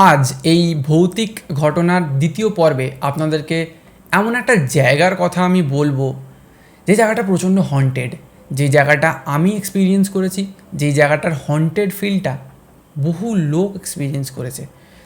আজ এই ভৌতিক ঘটনার দ্বিতীয় পর্বে আপনাদেরকে এমন একটা জায়গার কথা আমি বলব, যে জায়গাটা প্রচণ্ড হন্টেড যে জায়গাটা আমি এক্সপিরিয়েন্স করেছি যেই জায়গাটার হন্টেড ফিলটা বহু লোক এক্সপিরিয়েন্স করেছে।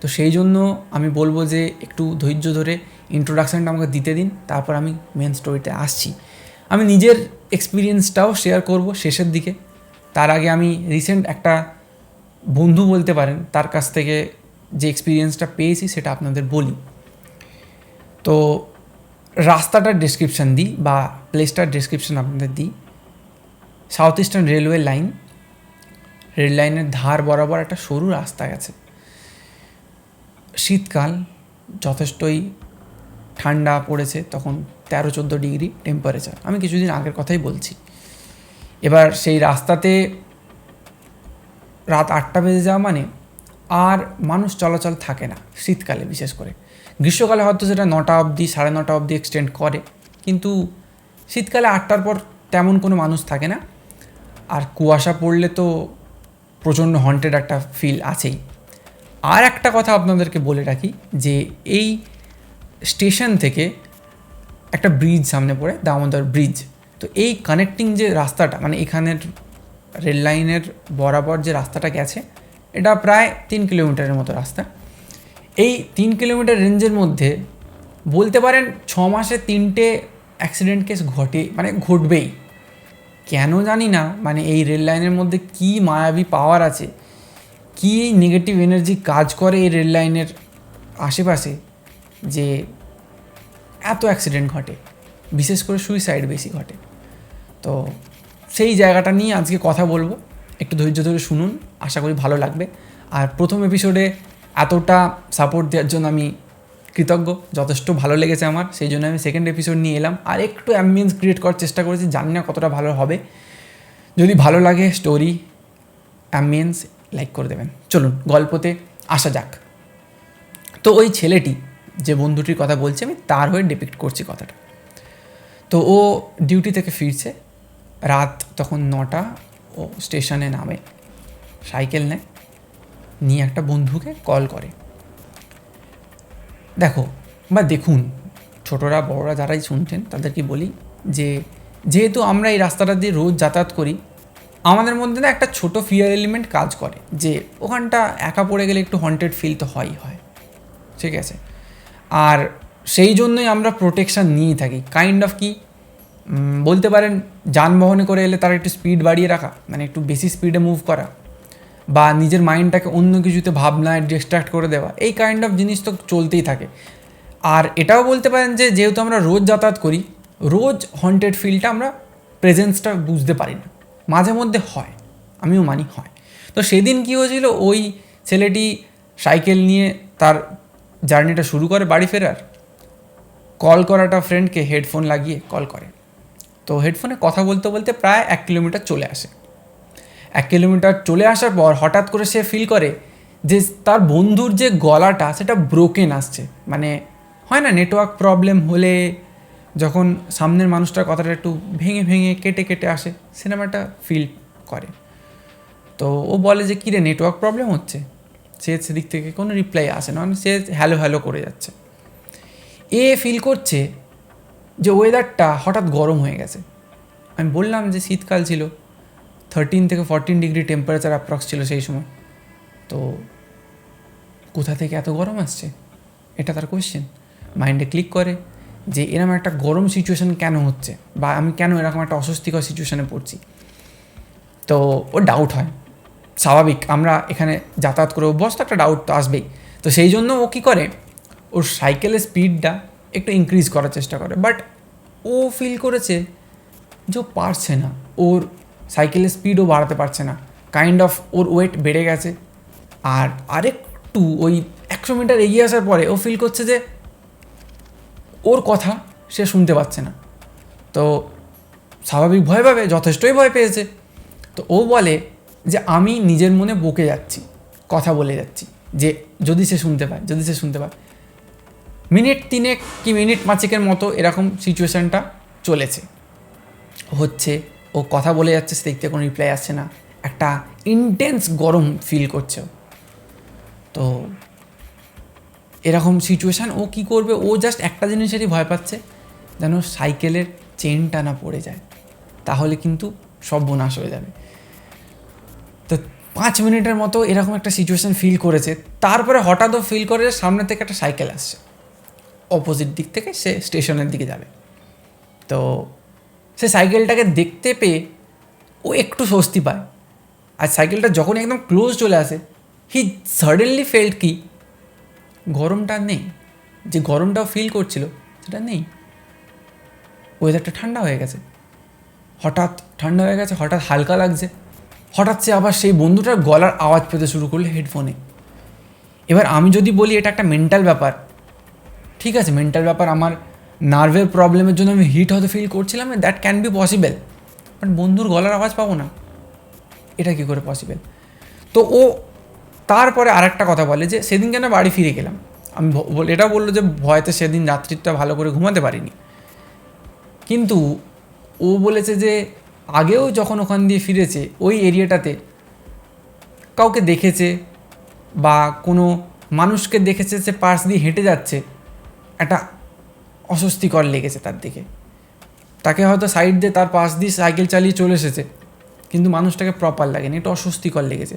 তো সেই জন্য আমি বলব যে একটু ধৈর্য ধরে ইন্ট্রোডাকশানটা আমাকে দিতে দিন, তারপর আমি মেন স্টোরিতে আসছি। আমি নিজের এক্সপিরিয়েন্সটাও শেয়ার করব শেষের দিকে। তার আগে আমি রিসেন্ট একটা বন্ধু বলতে পারেন, তার কাছ থেকে যে এক্সপিরিয়েন্সটা পেয়েছি সেটা আপনাদের বলি। তো রাস্তাটার ডেসক্রিপশান দিই বা প্লেসটার ডেসক্রিপশান আপনাদের দিই। South Eastern Railway line rail লাইনের ধার বরাবর একটা সরু রাস্তা গেছে। শীতকাল, যথেষ্টই ঠান্ডা পড়েছে, তখন তেরো চোদ্দ ডিগ্রি টেম্পারেচার আমি কিছুদিন আগের কথাই বলছি। এবার সেই রাস্তাতে রাত আটটা বেজে যাওয়া মানে আর মানুষ চলাচল থাকে না শীতকালে, বিশেষ করে। গ্রীষ্মকালে হয়তো সেটা নটা অবধি, সাড়ে নটা অবধি এক্সটেন্ড করে। কিন্তু শীতকালে আটটার পর তেমন কোনো মানুষ থাকে না। আর কুয়াশা পড়লে তো প্রচণ্ড হন্টেড একটা ফিল আছেই। আর একটা কথা আপনাদেরকে বলে রাখি যে এই স্টেশন থেকে একটা ব্রিজ সামনে পড়ে, দামোদর ব্রিজ তো এই কানেক্টিং যে রাস্তাটা মানে এখানের রেল লাইনের বরাবর যে রাস্তাটা গেছে এটা প্রায় তিন কিলোমিটারের মতো রাস্তা। এই তিন কিলোমিটার রেঞ্জের মধ্যে বলতে পারেন ছ মাসে তিনটে অ্যাক্সিডেন্ট কেস ঘটে মানে ঘটবেই। কেন জানি না মানে এই রেল লাইনের মধ্যে কী মায়াবী পাওয়ার আছে, কী নেগেটিভ এনার্জি কাজ করে এই রেল লাইনের আশেপাশে যে এত অ্যাক্সিডেন্ট ঘটে, বিশেষ করে সুইসাইড বেশি ঘটে। তো সেই জায়গাটা নিয়ে আজকে কথা বলব। একটু ধৈর্য ধরে শুনুন, আশা করি ভালো লাগবে। আর প্রথম এপিসোডে এতটা সাপোর্ট দেওয়ার জন্য আমি কৃতজ্ঞ, যথেষ্ট ভালো লেগেছে আমার, সেই জন্য আমি সেকেন্ড এপিসোড নিয়ে এলাম। আর একটু অ্যাম্বিয়েন্স ক্রিয়েট করার চেষ্টা করেছি, জানি না কতটা ভালো হবে। যদি ভালো লাগে স্টোরি অ্যাম্বিয়েন্স লাইক করে দেবেন। চলুন, গল্পতে আসা যাক। তো ওই ছেলেটি, যে বন্ধুটির কথা বলছি আমি, তার হয়ে ডিপিক্ট করছি কথাটা। তো ও ডিউটি থেকে ফিরছে, রাত তখন নটা ও স্টেশনে নামে। সাইকেল নেয়, নিয়ে একটা বন্ধুকে কল করে। দেখো, বা দেখুন, ছোটরা, বড়রা যারাই শুনছেন, তাদেরকে বলি যে, যেহেতু আমরা এই রাস্তাটা দিয়ে রোজ যাতায়াত করি, আমাদের মধ্যে না একটা ছোট ফিয়ার এলিমেন্ট কাজ করে যে, ওখানটা একা পড়ে গেলে একটু হন্টেড ফিল তো হয়ই হয়। ঠিক আছে? আর সেই জন্যই আমরা প্রোটেকশান নিয়েই থাকি। কাইন্ড অফ কি? বলতে পারেন যানবাহনে করে এলে তার একটু স্পিড বাড়িয়ে রাখা মানে একটু বেশি স্পিডে মুভ করা বা নিজের মাইন্ডটাকে অন্য কিছুতে ভাবনায় ডিস্ট্র্যাক্ট করে দেওয়া, এই কাইন্ড অফ জিনিস তো চলতেই থাকে। আর এটাও বলতে পারেন যে, যেহেতু আমরা রোজ যাতায়াত করি, রোজ হন্টেড ফিলটা আমরা প্রেজেন্সটা বুঝতে পারি না। মাঝে মধ্যে হয়, আমিও মানি হয়। তো সেদিন কী হয়েছিল, ওই ছেলেটি সাইকেল নিয়ে তার জার্নিটা শুরু করে বাড়ি ফেরার। কল করাটা ফ্রেন্ডকে হেডফোন লাগিয়ে কল করে। তো হেডফোনে কথা বলতে বলতে প্রায় এক কিলোমিটার চলে আসে। এক কিলোমিটার চলে আসার পর হঠাৎ করে সে ফিল করে যে তার বন্ধুর যে গলাটা, সেটা ব্রোকেন আসছে। মানে হয় না নেটওয়ার্ক প্রবলেম হলে যখন সামনের মানুষটার কথাটা একটু ভেঙে ভেঙে কেটে কেটে আসে, সিনেমাটা ফিল করে। তো ও বলে যে, কিরে নেটওয়ার্ক প্রবলেম হচ্ছে? সে সেদিক থেকে কোনো রিপ্লাই আসে না মানে সে হ্যালো হ্যালো করে যাচ্ছে। এ ফিল করছে যে ওয়েদারটা হঠাৎ গরম হয়ে গেছে। আমি বললাম যে শীতকাল ছিল থার্টিন থেকে ফরটিন ডিগ্রি টেম্পারেচার অ্যাপ্রক্স ছিল সেই সময়। তো কোথা থেকে এত গরম আসছে? এটা তার কোয়েশ্চেন মাইন্ডে ক্লিক করে যে এরকম একটা গরম সিচুয়েশন কেন হচ্ছে? বা আমি কেন এরকম একটা অস্বস্তিকর সিচুয়েশানে পড়ছি? তো ও ডাউট হয়। স্বাভাবিক, আমরা এখানে যাতায়াত করে অভ্যস্ত একটা ডাউট তো আসবেই। তো সেই জন্য ও কী করে? ওর সাইকেলের স্পিডটা একটু ইনক্রিজ করার চেষ্টা করে। বাট ও ফিল করেছে যে ও পারছে না। ওর সাইকেলের স্পিডও বাড়াতে পারছে না। কাইন্ড অফ ওর ওয়েট বেড়ে গেছে। আর আরেকটু ওই একশো মিটার এগিয়ে আসার পরে ও ফিল করছে যে ওর কথা সে শুনতে পাচ্ছে না। তো স্বাভাবিক ভয় পাবে, যথেষ্টই ভয় পেয়েছে। তো ও বলে যে আমি নিজের মনে বকে যাচ্ছি, কথা বলে যাচ্ছি, যে যদি সে শুনতে পায়, যদি সে শুনতে পায়। মিনিট তিনেক কি মিনিট পাঁচেকের মতো এরকম সিচুয়েশানটা চলেছে। হচ্ছে, ও কথা বলে যাচ্ছে, সে দেখতে কোনো রিপ্লাই আসছে না। একটা ইন্টেন্স গরম ফিল করছে। তো এরকম সিচুয়েশান ও কি করবে? ও জাস্ট একটা জিনিসেরই ভয় পাচ্ছে, যেন সাইকেলের চেনটা না পড়ে যায়। তাহলে কিন্তু সব বোনাশ হয়ে যাবে। তো পাঁচ মিনিটের মতো এরকম একটা সিচুয়েশান ফিল করেছে। তারপরে হঠাৎ ও ফিল করে সামনে থেকে একটা সাইকেল আসছে। অপোজিট দিক থেকে সে স্টেশনের দিকে যাবে। তো সে সাইকেলটাকে দেখতে পেয়ে ও একটু স্বস্তি পায়। আর সাইকেলটা যখন একদম ক্লোজ চলে আসে হি সাডেনলি ফেল্ট কি, গরমটা নেই। যে গরমটাও ফিল করছিল, সেটা নেই। ওয়েদারটা ঠান্ডা হয়ে গেছে। হঠাৎ ঠান্ডা হয়ে গেছে, হঠাৎ হালকা লাগছে। হঠাৎ সে আবার সেই বন্ধুটার গলার আওয়াজ পেতে শুরু করল হেডফোনে এবার আমি যদি বলি এটা একটা মেন্টাল ব্যাপার ঠিক আছে মেন্টাল ব্যাপার আমার নার্ভের প্রবলেমের জন্য আমি হিট হতে ফিল করছিলাম that can be possible but বন্ধুর গলার আওয়াজ পাবো না। এটা কী করে পসিবল তো ও তারপরে আরেকটা কথা বলে যে সেদিন কেন বাড়ি ফিরে গেলাম। আমি এটা বলল যে, ভয়তে সেদিন রাত্রিটা ভালো করে ঘুমাতে পারিনি। কিন্তু ও বলেছে যে, আগেও যখন ওখান দিয়ে ফিরেছে, ওই এরিয়াটাতে কাউকে দেখেছে বা কোনো মানুষকে দেখেছে, সে পাশ দিয়ে হেঁটে যাচ্ছে একটা অস্বস্তিকর লেগেছে তার দিকে। তাকে হয়তো সাইড দিয়ে তার পাশ দিয়ে সাইকেল চালিয়ে চলে এসেছে, কিন্তু মানুষটাকে প্রপার লাগেনি একটু অস্বস্তিকর লেগেছে।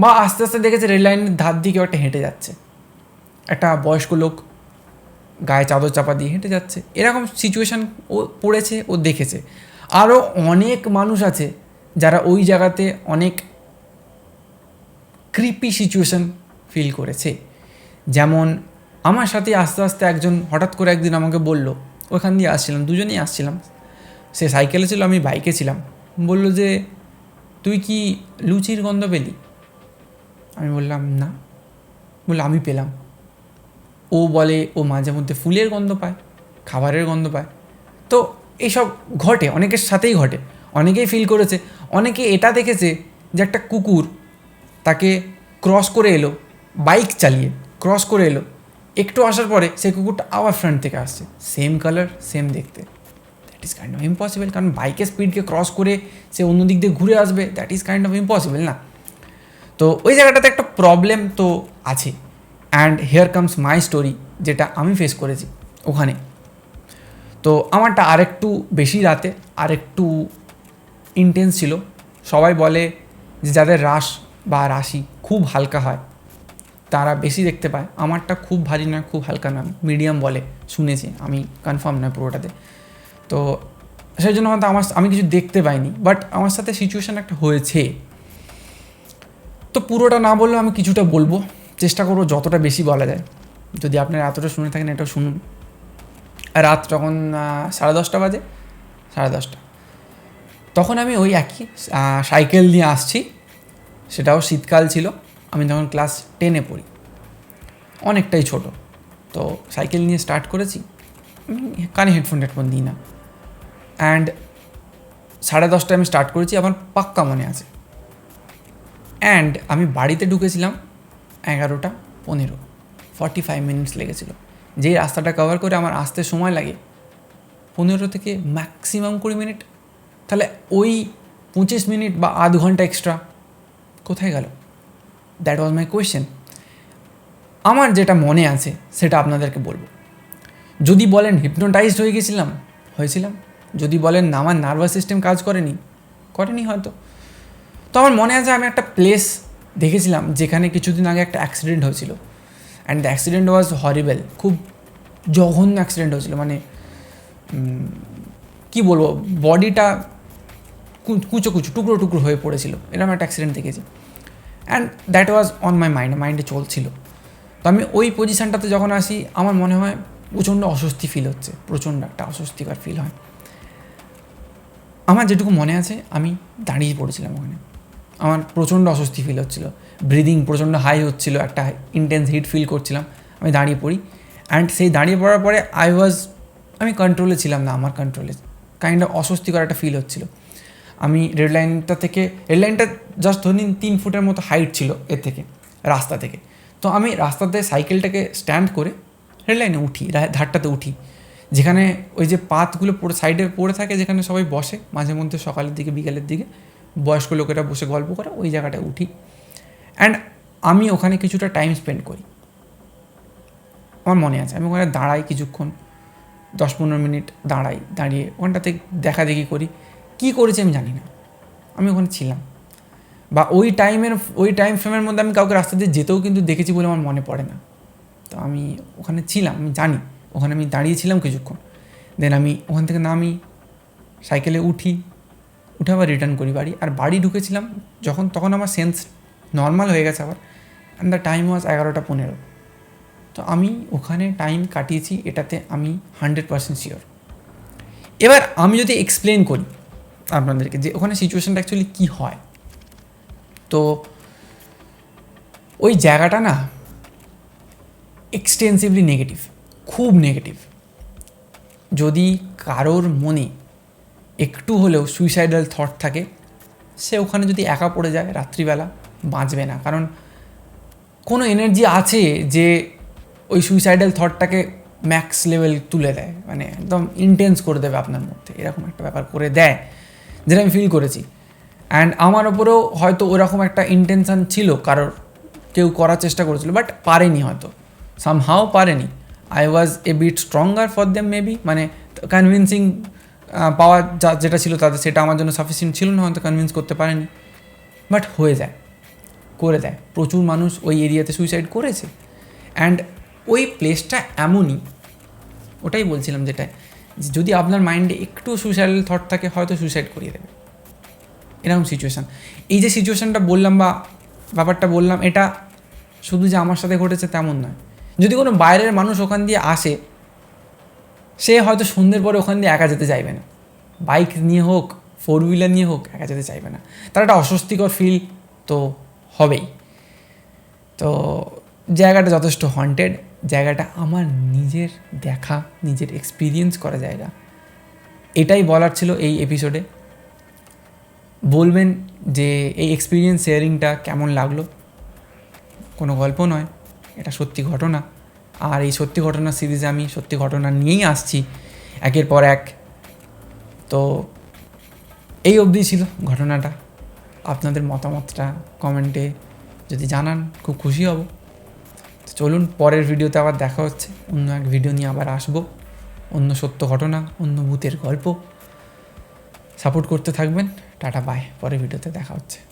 বা আস্তে আস্তে দেখেছে রেল লাইনের ধার দিকে একটা হেঁটে যাচ্ছে। একটা বয়স্ক লোক গায়ে চাদর চাপা দিয়ে হেঁটে যাচ্ছে। এরকম সিচুয়েশান ও পড়েছে, ও দেখেছে। আরও অনেক মানুষ আছে যারা ওই জায়গাতে অনেক ক্রিপি সিচুয়েশান ফিল করেছে। যেমন আমার সাথে আস্তে আস্তে একজন হঠাৎ করে একদিন আমাকে বলল, ওখান দিয়ে আসছিলাম, দুজনেই আসছিলাম। সে সাইকেলে ছিল, আমি বাইকে ছিলাম। বলল যে, তুই কি লুচির গন্ধ পেলি? আমি বললাম, না। বলল, আমি পেলাম। ও বলে, ও মাঝে মধ্যে ফুলের গন্ধ পায়, খাবারের গন্ধ পায়। তো এইসব ঘটে, অনেকের সাথেই ঘটে। অনেকেই ফিল করেছে, অনেকে এটা দেখেছে যে একটা কুকুর তাকে ক্রস করে এলো বাইক চালিয়ে ক্রস করে এলো। একটু আসার পরে সেই কুকুরটা আবার ফ্রন্ট থেকে আসছে। সেম কালার সেম দেখতে। That is kind of impossible কারণ বাইকের স্পিডকে ক্রস করে সে অন্য দিক দিয়ে ঘুরে আসবে that is kind of impossible না? তো ওই জায়গাটাতে একটা প্রবলেম তো আছে। And here comes my story যেটা আমি ফেস করেছি ওখানে। তো আমারটা আরেকটু বেশি রাতে, আরেকটু ইন্টেন্স ছিল। সবাই বলে যে যাদের রাশ বা রাশি খুব হালকা হয় তারা বেশি দেখতে পায়। আমারটা খুব ভারী নয়, খুব হালকা নয়। মিডিয়াম বলে, শুনেছি। আমি কনফার্ম নয় পুরোটাতে। তো সেই জন্য হয়তো আমার আমি কিছু দেখতে পাইনি। বাট আমার সাথে সিচুয়েশান একটা হয়েছে। তো পুরোটা না বললেও আমি কিছুটা বলব। চেষ্টা করব যতটা বেশি বলা যায়। যদি আপনারা এতটা শুনে থাকেন এটা শুনুন। রাত তখন সাড়ে দশটা বাজে, সাড়ে দশটা। তখন আমি ওই একই সাইকেল নিয়ে আসছি। সেটাও শীতকাল ছিল। আমি তখন ক্লাস টেনে পড়ি। অনেকটাই ছোট। তো সাইকেল নিয়ে স্টার্ট করেছি। কানে হেডফোন হেডফোন দিই না। অ্যান্ড সাড়ে দশটায় আমি স্টার্ট করেছি আমার পাক্কা মনে আছে। অ্যান্ড আমি বাড়িতে ঢুকেছিলাম এগারোটা পনেরো। ফর্টি ফাইভ মিনিটস লেগেছিল। যেই রাস্তাটা কভার করে আমার আসতে সময় লাগে, পনেরো থেকে ম্যাক্সিমাম কুড়ি মিনিট তাহলে ওই পঁচিশ মিনিট বা আধ ঘণ্টা এক্সট্রা কোথায় গেল? দ্যাট ওয়াজ মাই কোয়েশ্চেন আমার যেটা মনে আছে, সেটা আপনাদেরকে বলব। যদি বলেন হিপনোটাইজড হয়ে গেছিলাম, হয়েছিলাম। যদি বলেন না আমার নার্ভাস সিস্টেম কাজ করেনি করেনি হয়তো। তো আমার মনে আছে আমি একটা প্লেস দেখেছিলাম, যেখানে কিছুদিন আগে একটা অ্যাক্সিডেন্ট হয়েছিল। And the accident was horrible খুব জঘন্য অ্যাক্সিডেন্ট হয়েছিল। মানে কি বলব বডিটা কুচো কুচো টুকরো টুকরো হয়ে পড়েছিল। এরকম একটা অ্যাক্সিডেন্ট দেখেছি। And that was on my mind মাইন্ডে চলছিল। তো আমি ওই পজিশানটাতে যখন আসি, আমার মনে হয় প্রচণ্ড অস্বস্তি ফিল হচ্ছে, প্রচণ্ড একটা অস্বস্তিকর ফিল হয়। আমার যেটুকু মনে আছে, আমি দাঁড়িয়ে পড়েছিলাম ওখানে। আমার প্রচণ্ড অস্বস্তি ফিল হচ্ছিল। ব্রিদিং প্রচণ্ড হাই হচ্ছিল, একটা ইন্টেন্স হিট ফিল করছিলাম। আমি দাঁড়িয়ে পড়ি। অ্যান্ড সেই দাঁড়িয়ে পড়ার পরে আই ওয়াজ আমি কন্ট্রোলে ছিলাম না, আমার কন্ট্রোলে কাইন্ড অফ অস্বস্তিকর একটা ফিল হচ্ছিল। আমি রেড লাইনটা থেকে রেড লাইনটা জাস্ট ধরে নিন তিন ফুটের মতো হাইট ছিল এর থেকে, রাস্তা থেকে। তো আমি রাস্তাতে সাইকেলটাকে স্ট্যান্ড করে রেড লাইনে উঠি ধারটাতে উঠি। যেখানে ওই যে পাতগুলো পড়ে সাইডে পড়ে থাকে, যেখানে সবাই বসে, মাঝে মধ্যে সকালের দিকে, বিকালের দিকে। বয়স্ক লোকেরা বসে গল্প করে, ওই জায়গাটায় উঠি। অ্যান্ড আমি ওখানে কিছুটা টাইম স্পেন্ড করি। আমার মনে আছে, আমি ওখানে দাঁড়াই কিছুক্ষণ, দশ পনেরো মিনিট দাঁড়াই, দাঁড়িয়ে ওখানটাতে দেখা দেখি করি। কী করেছি আমি জানি না। আমি ওখানে ছিলাম। বা ওই টাইমের, ওই টাইম ফ্রেমের মধ্যে আমি কাউকে রাস্তা দিয়ে যেতেও কিন্তু দেখেছি বলে আমার মনে পড়ে না। তো আমি ওখানে ছিলাম, আমি জানি। ওখানে আমি দাঁড়িয়েছিলাম কিছুক্ষণ। দেন আমি ওখান থেকে নামি, সাইকেলে উঠি, উঠে আবার রিটার্ন করি বাড়ি। আর বাড়ি ঢুকেছিলাম যখন, তখন আমার সেন্স নর্মাল হয়ে গেছে আবার। অ্যান্ড দ্য টাইম ওয়াজ এগারোটা পনেরো। তো আমি ওখানে টাইম কাটিয়েছি, এটাতে আমি হান্ড্রেড পার্সেন্ট শিওর এবার আমি যদি এক্সপ্লেন করি আপনাদেরকে যে ওখানে সিচুয়েশানটা অ্যাকচুয়ালি কী হয়? তো ওই জায়গাটা না এক্সটেন্সিভলি নেগেটিভ খুব নেগেটিভ যদি কারোর মনে একটু হলেও সুইসাইডাল থট থাকে, সে ওখানে যদি একা পড়ে যায় রাত্রিবেলা, বাঁচবে না। কারণ কোনো এনার্জি আছে যে ওই সুইসাইডাল থটটাকে ম্যাক্স লেভেল তুলে দেয়। মানে একদম ইন্টেন্স করে দেবে আপনার মধ্যে। এরকম একটা ব্যাপার করে দেয়। যেটা আমি ফিল করেছি। অ্যান্ড আমার ওপরেও হয়তো ওরকম একটা ইন্টেনশন ছিল, কারোর কেউ করার চেষ্টা করেছিল বাট পারেনি হয়তো। সামহাও পারেনি। I was a bit stronger for them maybe মানে কনভিনসিং পাওয়া যা, যেটা ছিল তাদের, সেটা আমার জন্য সাফিসিয়েন্ট ছিল না, হয়তো কনভিন্স করতে পারেনি। বাট হয়ে যায়। করে দেয়। প্রচুর মানুষ ওই এরিয়াতে সুইসাইড করেছে। অ্যান্ড ওই প্লেসটা এমনই, ওটাই বলছিলাম যেটা যদি আপনার মাইন্ডে একটু সুইসাইডাল থট থাকে, হয়তো সুইসাইড করিয়ে দেবে। এরকম সিচুয়েশান এই যে সিচুয়েশানটা বললাম বা ব্যাপারটা বললাম, এটা শুধু যে আমার সাথে ঘটেছে তেমন নয়। যদি কোনো বাইরের মানুষ ওখান দিয়ে আসে, সে হয়তো সন্ধ্যের পরে ওখান দিয়ে একা যেতে চাইবে না। বাইক নিয়ে হোক ফোর হুইলার নিয়ে হোক, একা যেতে চাইবে না। তার একটা অস্বস্তিকর ফিল তো হবেই। তো জায়গাটা যথেষ্ট হন্টেড জায়গাটা আমার নিজের দেখা, নিজের এক্সপিরিয়েন্স করা জায়গা। এটাই বলার ছিল এই এপিসোডে বলবেন যে এই এক্সপিরিয়েন্স শেয়ারিংটা কেমন লাগল? কোনো গল্প নয়, এটা সত্যি ঘটনা। আর এই সত্যি ঘটনা সিরিজে আমি সত্যি ঘটনা নিয়েই আসছি, একের পর এক। তো এই অবধি ছিল ঘটনাটা। আপনাদের মতামতটা কমেন্টে যদি জানান, খুব খুশি হব। চলুন পরের ভিডিওতে আবার দেখা হচ্ছে। অন্য এক ভিডিও নিয়ে আবার আসব। অন্য সত্য ঘটনা, অন্য ভূতের গল্প। সাপোর্ট করতে থাকবেন। Tata, bye. পরের ভিডিওতে দেখা হচ্ছে।